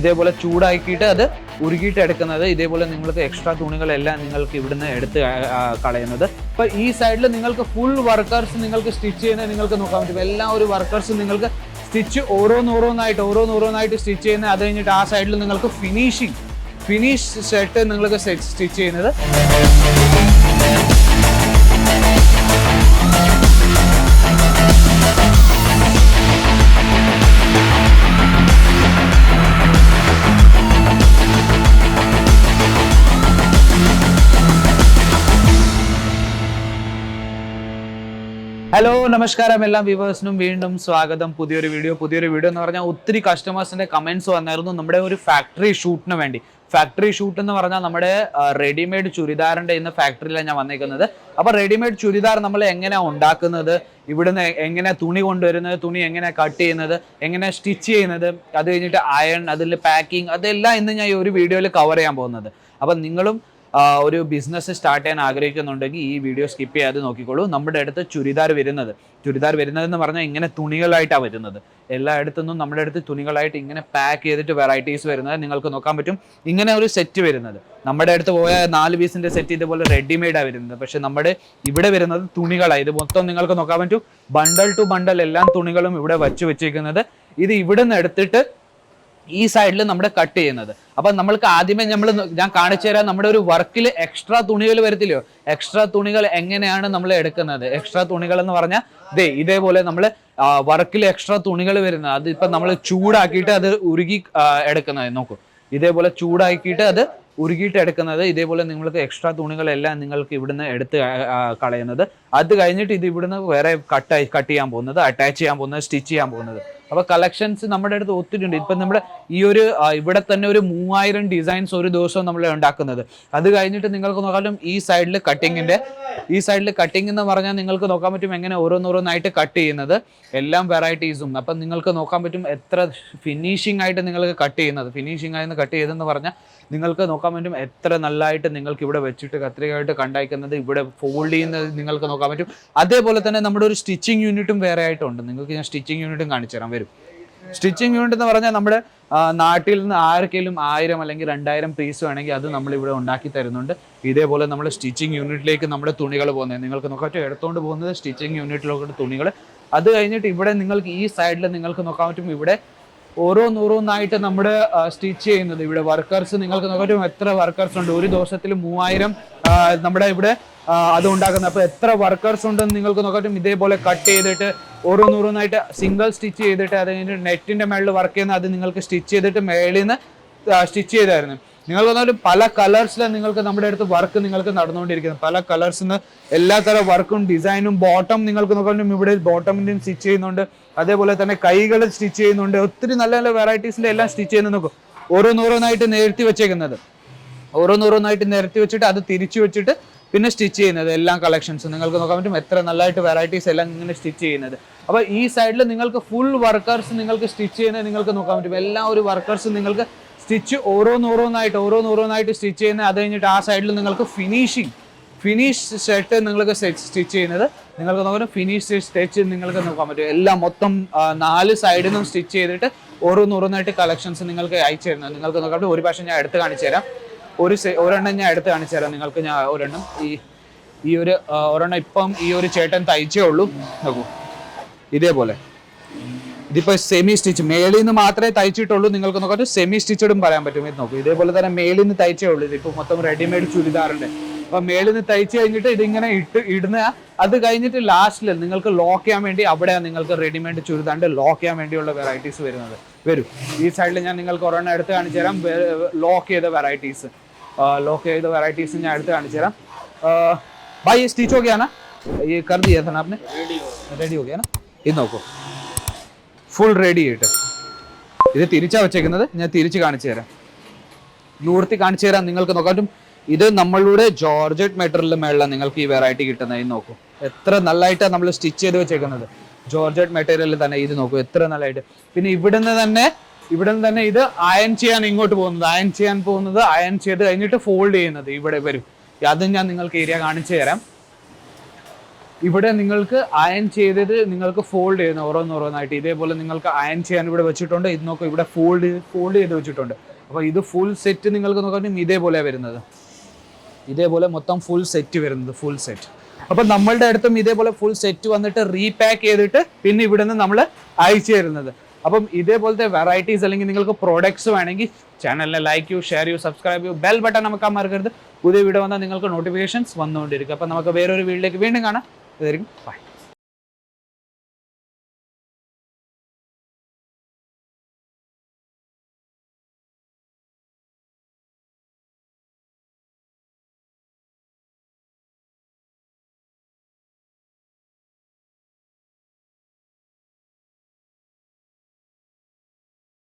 ഇതേപോലെ ചൂടാക്കിയിട്ട് അത് ഉരുകിയിട്ട് എടുക്കുന്നത് ഇതേപോലെ നിങ്ങൾക്ക് എക്സ്ട്രാ തുണികളെല്ലാം നിങ്ങൾക്ക് ഇവിടുന്ന് എടുത്ത് കളയുന്നത്. ഇപ്പൊ ഈ സൈഡിൽ നിങ്ങൾക്ക് ഫുൾ വർക്കേഴ്സ് നിങ്ങൾക്ക് സ്റ്റിച്ച് ചെയ്യുന്നത് നിങ്ങൾക്ക് നോക്കാൻ പറ്റും. എല്ലാ ഒരു വർക്കേഴ്സും നിങ്ങൾക്ക് സ്റ്റിച്ച് ഓരോന്നോരോന്നായിട്ട് ഓരോന്നോരോന്നായിട്ട് സ്റ്റിച്ച് ചെയ്യുന്നത് അത് കഴിഞ്ഞിട്ട് ആ സൈഡിൽ നിങ്ങൾക്ക് ഫിനിഷിങ് ഫിനിഷ് ഷർട്ട് നിങ്ങൾക്ക് സ്റ്റിച്ച് ചെയ്യുന്നത്. ഹലോ നമസ്കാരം എല്ലാ വ്യൂവേഴ്സിനും വീണ്ടും സ്വാഗതം. പുതിയൊരു വീഡിയോ പുതിയൊരു വീഡിയോ എന്ന് പറഞ്ഞാൽ ഒത്തിരി കസ്റ്റമേഴ്സിന്റെ കമന്റ്സ് വന്നായിരുന്നു നമ്മുടെ ഒരു ഫാക്ടറി ഷൂട്ടിന് വേണ്ടി. ഫാക്ടറി ഷൂട്ട് എന്ന് പറഞ്ഞാൽ നമ്മുടെ റെഡിമെയ്ഡ് ചുരിദാറിന്റെ ഇന്ന് ഫാക്ടറിയിലാണ് ഞാൻ വന്നിരിക്കുന്നത് അപ്പൊ റെഡിമെയ്ഡ് ചുരിദാർ നമ്മൾ എങ്ങനെയാ ഉണ്ടാക്കുന്നത്? ഇവിടുന്ന് എങ്ങനെ തുണി കൊണ്ടുവരുന്നത്? തുണി എങ്ങനെ കട്ട് ചെയ്യുന്നത്? എങ്ങനെ സ്റ്റിച്ച് ചെയ്യുന്നത്? അത് കഴിഞ്ഞിട്ട് അയൺ അതിൽ പാക്കിംഗ് അതെല്ലാം ഇന്ന് ഞാൻ ഈ ഒരു വീഡിയോയിൽ കവർ ചെയ്യാൻ പോകുന്നത്. അപ്പൊ നിങ്ങളും ഒരു ബിസിനസ് സ്റ്റാർട്ട് ചെയ്യാൻ ആഗ്രഹിക്കുന്നുണ്ടെങ്കിൽ ഈ വീഡിയോ സ്കിപ്പ് ചെയ്യാതെ നോക്കിക്കോളൂ. നമ്മുടെ അടുത്ത് ചുരിദാർ വരുന്നത്. ചുരിദാർ വരുന്നത് എന്ന് പറഞ്ഞാൽ ഇങ്ങനെ തുണികളായിട്ടാണ് വരുന്നത്. എല്ലായിടത്തുനിന്നും നമ്മുടെ അടുത്ത് തുണികളായിട്ട് ഇങ്ങനെ പാക്ക് ചെയ്തിട്ട് വെറൈറ്റീസ് വരുന്നത് നിങ്ങൾക്ക് നോക്കാൻ പറ്റും. ഇങ്ങനെ ഒരു സെറ്റ് വരുന്നത്. നമ്മുടെ അടുത്ത് പോയ നാല് പീസിന്റെ സെറ്റ് ഇതുപോലെ റെഡിമെയ്ഡാണ് വരുന്നത്. പക്ഷെ നമ്മുടെ ഇവിടെ വരുന്നത് തുണികളാണ്. ഇത് മൊത്തം നിങ്ങൾക്ക് നോക്കാൻ പറ്റും. ബണ്ടൽ ടു ബണ്ടൽ എല്ലാ തുണികളും ഇവിടെ വച്ച് വെച്ചിരിക്കുന്നത്. ഇത് ഇവിടെ നിന്ന് എടുത്തിട്ട് ഈ സൈഡിൽ നമ്മൾ കട്ട് ചെയ്യുന്നത്. അപ്പൊ നമ്മൾക്ക് ആദ്യമേ നമ്മൾ ഞാൻ കാണിച്ചു തരാം നമ്മുടെ ഒരു വർക്കിൽ എക്സ്ട്രാ തുണികൾ വരത്തില്ലയോ? എക്സ്ട്രാ തുണികൾ എങ്ങനെയാണ് നമ്മൾ എടുക്കുന്നത്? എക്സ്ട്രാ തുണികൾ എന്ന് പറഞ്ഞാൽ ദേ ഇതേപോലെ നമ്മൾ വർക്കിൽ എക്സ്ട്രാ തുണികൾ വരുന്നത്. അത് ഇപ്പൊ നമ്മൾ ചൂടാക്കിയിട്ട് അത് ഉരുകി എടുക്കുന്നത്. നോക്കൂ. ഇതേപോലെ ചൂടാക്കിയിട്ട് അത് ഉരുകിയിട്ട് എടുക്കുന്നത്. ഇതേപോലെ നിങ്ങൾക്ക് എക്സ്ട്രാ തുണികളെല്ലാം നിങ്ങൾക്ക് ഇവിടുന്ന് എടുത്ത് കളയുന്നത്. അത് കഴിഞ്ഞിട്ട് ഇത് ഇവിടുന്ന് വേറെ കട്ട് കട്ട് ചെയ്യാൻ പോകുന്നത് അറ്റാച്ച് ചെയ്യാൻ പോകുന്നത് സ്റ്റിച്ച് ചെയ്യാൻ പോകുന്നത്. അപ്പൊ കളക്ഷൻസ് നമ്മുടെ അടുത്ത് ഒത്തിരി ഉണ്ട് ഇപ്പൊ നമ്മുടെ ഈ ഒരു ഇവിടെ തന്നെ ഒരു മൂവായിരം ഡിസൈൻസ് ഒരു ദിവസം നമ്മൾ ഉണ്ടാക്കുന്നത്. അത് കഴിഞ്ഞിട്ട് നിങ്ങൾക്ക് നോക്കാലും ഈ സൈഡിൽ കട്ടിങ്ങിന്റെ ഈ സൈഡിൽ കട്ടിംഗ് എന്ന് പറഞ്ഞാൽ നിങ്ങൾക്ക് നോക്കാൻ പറ്റും എങ്ങനെ ഓരോന്നോരോന്നായിട്ട് കട്ട് ചെയ്യുന്നത്. എല്ലാം വെറൈറ്റീസും അപ്പം നിങ്ങൾക്ക് നോക്കാൻ പറ്റും എത്ര ഫിനിഷിംഗ് ആയിട്ട് നിങ്ങൾക്ക് കട്ട് ചെയ്യുന്നത്. ഫിനിഷിംഗ് ആയിരുന്നു കട്ട് ചെയ്തെന്ന് പറഞ്ഞാൽ നിങ്ങൾക്ക് നോക്കാൻ പറ്റും എത്ര നല്ലതായിട്ട് നിങ്ങൾക്ക് ഇവിടെ വെച്ചിട്ട് കത്രികയായിട്ട് കണ്ടായിക്കുന്നത് ഇവിടെ ഫോൾഡ് ചെയ്യുന്നത് നിങ്ങൾക്ക് നോക്കാൻ പറ്റും. അതേപോലെ തന്നെ നമ്മുടെ ഒരു സ്റ്റിച്ചിങ് യൂണിറ്റും വേറെ ആയിട്ടുണ്ട്. നിങ്ങൾക്ക് ഞാൻ സ്റ്റിച്ചിങ് യൂണിറ്റും കാണിച്ചു തരാം. വരും. സ്റ്റിച്ചിങ് യൂണിറ്റ് എന്ന് പറഞ്ഞാൽ നമ്മുടെ നാട്ടിൽ നിന്ന് ആർക്കെങ്കിലും ആയിരം അല്ലെങ്കിൽ രണ്ടായിരം പീസ് വേണമെങ്കിൽ അത് നമ്മൾ ഇവിടെ ഉണ്ടാക്കി തരുന്നുണ്ട്. ഇതേപോലെ നമ്മൾ സ്റ്റിച്ചിങ് യൂണിറ്റിലേക്ക് നമ്മുടെ തുണികൾ പോകുന്നത്. നിങ്ങൾക്ക് നോക്കാൻ എടുത്തുകൊണ്ട് പോകുന്നത് സ്റ്റിച്ചിങ് യൂണിറ്റിലോട്ട് തുണികൾ. അത് കഴിഞ്ഞിട്ട് ഇവിടെ നിങ്ങൾക്ക് ഈ സൈഡിൽ നിങ്ങൾക്ക് നോക്കാൻ പറ്റും. ഇവിടെ ഓരോന്നോരോന്നായിട്ട് നമ്മുടെ സ്റ്റിച്ച് ചെയ്യുന്നത്. ഇവിടെ വർക്കേഴ്സ് നിങ്ങൾക്ക് നോക്കാൻ പറ്റും. എത്ര വർക്കേഴ്സ് ഉണ്ട്? ഒരു ദിവസത്തിൽ മൂവായിരം നമ്മുടെ ഇവിടെ അത് ഉണ്ടാക്കുന്നത് അപ്പോൾ എത്ര വർക്കേഴ്സ് ഉണ്ടെന്ന് നിങ്ങൾക്ക് നോക്കാം ഇതേപോലെ കട്ട് ചെയ്തിട്ട് ഓരോന്നോരോന്നായിട്ട് സിംഗിൾ സ്റ്റിച്ച് ചെയ്തിട്ട് അത് കഴിഞ്ഞിട്ട് നെറ്റിന്റെ മേളിൽ വർക്ക് ചെയ്യുന്ന അത് നിങ്ങൾക്ക് സ്റ്റിച്ച് ചെയ്തിട്ട് മേളിൽ നിന്ന് സ്റ്റിച്ച് ചെയ്തായിരുന്നു. നിങ്ങൾ വന്നാലും പല കളേഴ്സിൽ നിങ്ങൾക്ക് നമ്മുടെ അടുത്ത് വർക്ക് നിങ്ങൾക്ക് നടന്നുകൊണ്ടിരിക്കുന്നത്. പല കളേഴ്സിൽ നിന്ന് എല്ലാ തരം വർക്കും ഡിസൈനും ബോട്ടം നിങ്ങൾക്ക് നോക്കാനും ഇവിടെ ബോട്ടമിന്റെയും സ്റ്റിച്ച് ചെയ്യുന്നുണ്ട്. അതേപോലെ തന്നെ കൈകൾ സ്റ്റിച്ച് ചെയ്യുന്നുണ്ട്. ഒത്തിരി നല്ല നല്ല വെറൈറ്റീസിന്റെ എല്ലാം സ്റ്റിച്ച് ചെയ്യുന്നത് നോക്കും. ഓരോന്നോരോന്നായിട്ട് നേരത്തി വെച്ചേക്കുന്നത്. ഓരോന്നോരോന്നായിട്ട് നിരത്തി വെച്ചിട്ട് അത് തിരിച്ചു വെച്ചിട്ട് പിന്നെ സ്റ്റിച്ച് ചെയ്യുന്നത് എല്ലാ കളക്ഷൻസും നിങ്ങൾക്ക് നോക്കാൻ പറ്റും എത്ര നല്ലതായിട്ട് വെറൈറ്റീസ് എല്ലാം ഇങ്ങനെ സ്റ്റിച്ച് ചെയ്യുന്നത്. അപ്പോൾ ഈ സൈഡിൽ നിങ്ങൾക്ക് ഫുൾ വർക്കേഴ്സ് നിങ്ങൾക്ക് സ്റ്റിച്ച് ചെയ്യുന്നത് നിങ്ങൾക്ക് നോക്കാൻ പറ്റും. എല്ലാ ഒരു വർക്കേഴ്സും നിങ്ങൾക്ക് സ്റ്റിച്ച് ഓരോന്നോരോന്നായിട്ട് ഓരോന്നോരോന്നായിട്ട് സ്റ്റിച്ച് ചെയ്യുന്നത് അത് കഴിഞ്ഞിട്ട് ആ സൈഡിൽ നിങ്ങൾക്ക് ഫിനിഷിങ് ഫിനിഷ് ഷർട്ട് നിങ്ങൾക്ക് സ്റ്റിച്ച് ചെയ്യുന്നത് നിങ്ങൾക്ക് നോക്കാം ഫിനിഷ് സ്റ്റിച്ച് നിങ്ങൾക്ക് നോക്കാൻ പറ്റും. എല്ലാം മൊത്തം നാല് സൈഡിൽ നിന്നും സ്റ്റിച്ച് ചെയ്തിട്ട് ഓരോന്നോരോന്നായിട്ട് കളക്ഷൻസ് നിങ്ങൾക്ക് അയച്ചു തരുന്നത്. നിങ്ങൾക്ക് പറ്റും. ഒരു പക്ഷേ ഞാൻ എടുത്ത് കാണിച്ചു തരാം. ഒരു ഒരെണ്ണം ഞാൻ എടുത്ത് കാണിച്ചു തരാം. നിങ്ങൾക്ക് ഞാൻ ഒരെണ്ണം. ഈ ഈ ഒരു ഒരെണ്ണം ഇപ്പം ഈ ഒരു ചേട്ടൻ തയ്ച്ചേ ഉള്ളൂ. നോക്കൂ. ഇതേപോലെ. ഇതിപ്പോ സെമി സ്റ്റിച്ച് മേളിൽ നിന്ന് മാത്രമേ തയ്ച്ചിട്ടുള്ളൂ. നിങ്ങൾക്ക് നോക്കാം. സെമി സ്റ്റിച്ചഡും പറയാൻ പറ്റും. ഇത് നോക്കൂ. ഇതേപോലെ തന്നെ മേളിൽ നിന്ന് തയ്ച്ചേ ഉള്ളൂ. ഇതിപ്പോ മൊത്തം റെഡിമെയ്ഡ് ചുരിദാറുണ്ട്. അപ്പൊ മേളിൽ നിന്ന് തയ്ച്ച് കഴിഞ്ഞിട്ട് ഇതിങ്ങനെ ഇട്ട് ഇടുന്ന അത് കഴിഞ്ഞിട്ട് ലാസ്റ്റിൽ നിങ്ങൾക്ക് ലോക്ക് ചെയ്യാൻ വേണ്ടി അവിടെയാണ് നിങ്ങൾക്ക് റെഡിമെയ്ഡ് ചുരിദാറിന്റെ ലോക്ക് ചെയ്യാൻ വേണ്ടിയുള്ള വെറൈറ്റീസ് വരുന്നത്. വരും. ഈ സൈഡിൽ ഞാൻ നിങ്ങൾക്ക് ഒരെണ്ണം എടുത്ത് കാണിച്ചു തരാം. ലോക്ക് ചെയ്ത വെറൈറ്റീസ് ലോക്ക് ചെയ്ത വെറൈറ്റീസ് ഞാൻ എടുത്ത് കാണിച്ചു തരാം भाई ये स्टिच हो गया ना ये कर दिया था ना आपने रेडी हो गया ना ഇത് നോക്കൂ ഫുൾ റെഡി ആയിട്ട് ഇത് തിരിച്ചാ വെച്ചേക്കുന്നത് ഞാൻ തിരിച്ച് കാണിച്ചു തരാം നൂർത്തി കാണിച്ചു തരാം നിങ്ങൾക്ക് നോക്കാം ഇത് നമ്മളുടെ ജോർജറ്റ് മെറ്റീരിയലിന്റെ മേളിലാണ് നിങ്ങൾക്ക് ഈ വെറൈറ്റി കിട്ടുന്നത് ഇത് നോക്കൂ എത്ര നല്ലതായിട്ടാണ് നമ്മൾ സ്റ്റിച്ച് ചെയ്ത് വെച്ചേക്കുന്നത് ജോർജറ്റ് മെറ്റീരിയലിൽ തന്നെ ഇത് നോക്കൂ എത്ര നല്ലതായിട്ട് പിന്നെ ഇവിടുന്ന് തന്നെ ഇവിടുന്ന് തന്നെ ഇത് അയൺ ചെയ്യാൻ ഇങ്ങോട്ട് പോകുന്നത്. അയൺ ചെയ്യാൻ പോകുന്നത്. അയൺ ചെയ്ത് കഴിഞ്ഞിട്ട് ഫോൾഡ് ചെയ്യുന്നത് ഇവിടെ വരും. അതും ഞാൻ നിങ്ങൾക്ക് ഏരിയ കാണിച്ചു തരാം. ഇവിടെ നിങ്ങൾക്ക് അയൺ ചെയ്തത് നിങ്ങൾക്ക് ഫോൾഡ് ചെയ്യുന്ന ഓരോന്നോരോന്നായിട്ട് ഇതേപോലെ നിങ്ങൾക്ക് അയൺ ചെയ്യാൻ ഇവിടെ വെച്ചിട്ടുണ്ട്. ഇത് നോക്കും ഇവിടെ ഫോൾഡ് ഫോൾഡ് ചെയ്ത് വെച്ചിട്ടുണ്ട്. അപ്പോൾ ഇത് ഫുൾ സെറ്റ് നിങ്ങൾക്ക് നോക്കാൻ ഇതേപോലെ വരുന്നത്. ഇതേപോലെ മൊത്തം ഫുൾ സെറ്റ് വരുന്നത് ഫുൾ സെറ്റ് അപ്പം നമ്മളുടെ അടുത്തും ഇതേപോലെ ഫുൾ സെറ്റ് വന്നിട്ട് റീപാക്ക് ചെയ്തിട്ട് പിന്നെ ഇവിടെ നിന്ന് നമ്മൾ അയച്ചു തരുന്നത്. അപ്പം ഇതേപോലത്തെ വെറൈറ്റീസ് അല്ലെങ്കിൽ നിങ്ങൾക്ക് പ്രോഡക്ട്സ് വേണമെങ്കിൽ ചാനലിനെ ലൈക്ക് ചെയ്യൂ ഷെയർ ചെയ്യൂ സബ്സ്ക്രൈബ് ചെയ്യൂ ബെൽ ബട്ടൺ നമുക്ക് മറക്കരുത്. പുതിയ വീഡിയോ വന്നാൽ നിങ്ങൾക്ക് നോട്ടിഫിക്കേഷൻസ് വന്നുകൊണ്ടിരിക്കും. അപ്പം നമുക്ക് വേറൊരു വീഡിയോയിലേക്ക് വീണ്ടും കാണാം. ഇതായിരിക്കും ബൈ